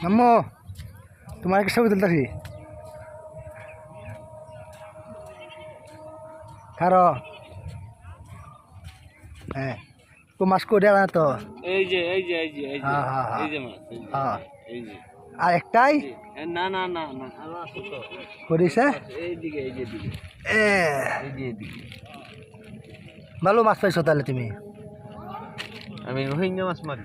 আম্মু তোমার একটা ছবি তুলতেছি। কারও হ্যাঁ তো মাছ করে না তো? এই যে এই যে এই যে এই যে। এই যে মাছ হ্যাঁ। এই যে। আর একটাই? না না না না আরও আছে তো। করিছে এইদিকে এই যে দিকে এ। এই যে এদিকে ভালো মাছ পাইছো তাহলে তুমি। আমি রোহিঙ্গা মাছ মারি।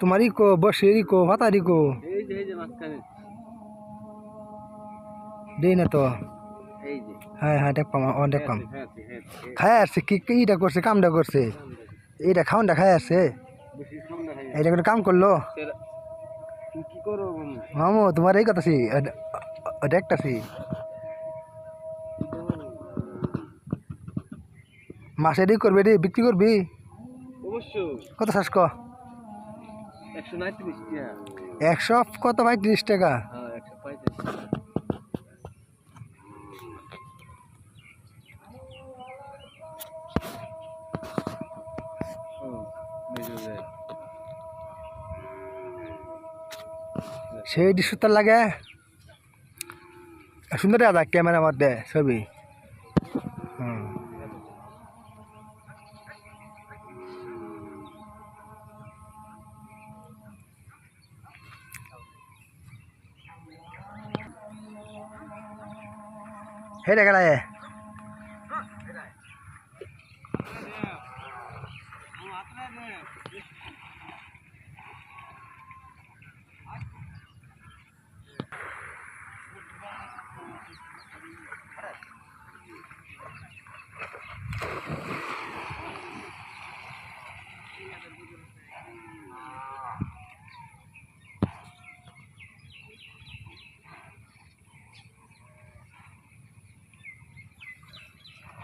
তোমারই কো বসেরই কো ভাতারি কো। দেই না তো। হ্যাঁ হ্যাঁ দেখপাম হ্যাঁ হ্যাঁ খাই আসছে কি এইটা করছে কামটা করছে? এইটা খাওয়ানটা খাই আসছে? এইটা করে কাম করল? করো মামু? তোমার এই কথা সি দেখতাছি। মাসে দিয়ে করবে রে বিক্রি করবি? কত চাষ ক? একশো কত ভাই? তিরিশ টাকা। হ্যাঁ। সেই দৃশ্যটা লাগে। সুন্দর দাদা ক্যামেরা মধ্যে ছবি। হে দেখা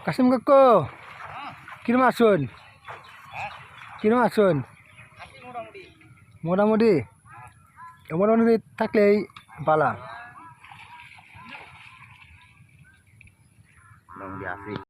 কাসিম কাকু কিরম আসুন কিরম আসুন মোটামুটি। মোটামুটি থাকলেই পালা। মোটামুটি আছে।